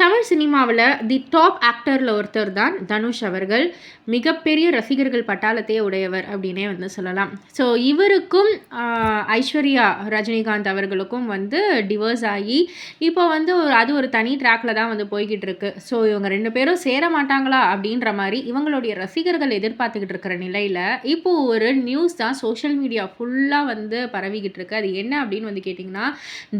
தமிழ் சினிமாவில் the top ஆக்டரில் ஒருத்தர் தான் தனுஷ் அவர்கள். மிகப்பெரிய ரசிகர்கள் பட்டாளத்தையே உடையவர் அப்படின்னே வந்து சொல்லலாம். ஸோ இவருக்கும் ஐஸ்வர்யா ரஜினிகாந்த் அவர்களுக்கும் வந்து டிவோர்ஸ் ஆகி இப்போ வந்து ஒரு அது ஒரு தனி ட்ராக்ல தான் வந்து போய்கிட்டு இருக்கு. ஸோ இவங்க ரெண்டு பேரும் சேர மாட்டாங்களா அப்படின்ற மாதிரி இவங்களுடைய ரசிகர்கள் எதிர்பார்த்துக்கிட்டு இருக்கிற நிலையில் இப்போது ஒரு நியூஸ் தான் சோஷியல் மீடியா ஃபுல்லாக வந்து பரவிக்கிட்டு இருக்கு. அது என்ன அப்படின்னு வந்து கேட்டிங்கன்னா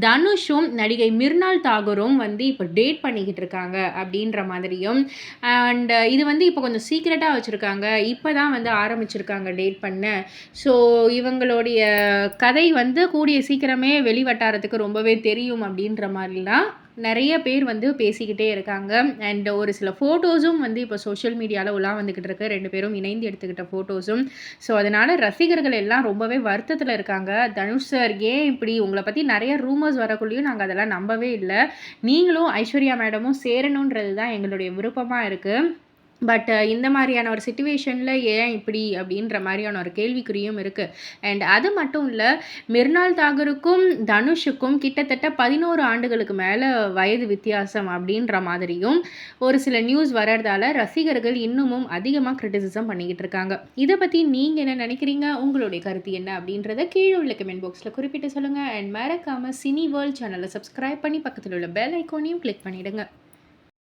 தனுஷும் நடிகை மிர்னால் தாகூரும் வந்து இப்போ டேட் பண்ணி பண்ணிக்கிட்டு இருக்காங்க அப்படின்ற மாதிரியும். அண்ட் இது வந்து இப்போ கொஞ்சம் சீக்ரெட்டாக வச்சுருக்காங்க. இப்போ தான் வந்து ஆரம்பிச்சிருக்காங்க டேட் பண்ண. ஸோ இவங்களுடைய கதை வந்து கூடிய சீக்கிரமே வெளிவட்டாரத்துக்கு ரொம்பவே தெரியும் அப்படின்ற மாதிரிலாம் நிறைய பேர் வந்து பேசிக்கிட்டே இருக்காங்க. அண்ட் ஒரு சில ஃபோட்டோஸும் வந்து இப்போ சோஷியல் மீடியாவில் உலா வந்துக்கிட்டு இருக்கு. ரெண்டு பேரும் இணைந்து எடுத்துக்கிட்ட ஃபோட்டோஸும் ஸோ அதனால் ரசிகர்கள் எல்லாம் ரொம்பவே வருத்தத்தில் இருக்காங்க. தனுஷ் சார் ஏன் இப்படி? உங்களை பற்றி நிறைய ரூமர்ஸ் வரக்குள்ளேயும் நாங்கள் அதெல்லாம் நம்பவே இல்லை. நீங்களும் ஐஸ்வர்யா மேடமும் சேரணுன்றது தான் எங்களுடைய விருப்பமாக இருக்குது பட் uh, இந்த மாதிரியான ஒரு சுச்சுவேஷனில் ஏன் இப்படி அப்படின்ற மாதிரியான ஒரு கேள்விக்குறியும் இருக்குது அண்ட் அது மட்டும் இல்லை மிர்னால் தாகருக்கும் தனுஷுக்கும் கிட்டத்தட்ட பதினோரு ஆண்டுகளுக்கு மேலே வயது வித்தியாசம் அப்படின்ற மாதிரியும் ஒரு சில நியூஸ் வர்றதால ரசிகர்கள் இன்னமும் அதிகமாக கிரிட்டிசிசம் பண்ணிக்கிட்டு இருக்காங்க. இதை பற்றி நீங்கள் என்ன நினைக்கிறீங்க? உங்களுடைய கருத்து என்ன அப்படின்றத கீழே உள்ள கமெண்ட் பாக்ஸில் குறிப்பிட்டு சொல்லுங்கள் அண்ட் மறக்காமல் சினி வேர்ல்ட் சேனலை சப்ஸ்கிரைப் பண்ணி பக்கத்தில் உள்ள பெல் ஐக்கோனையும் கிளிக் பண்ணிவிடுங்க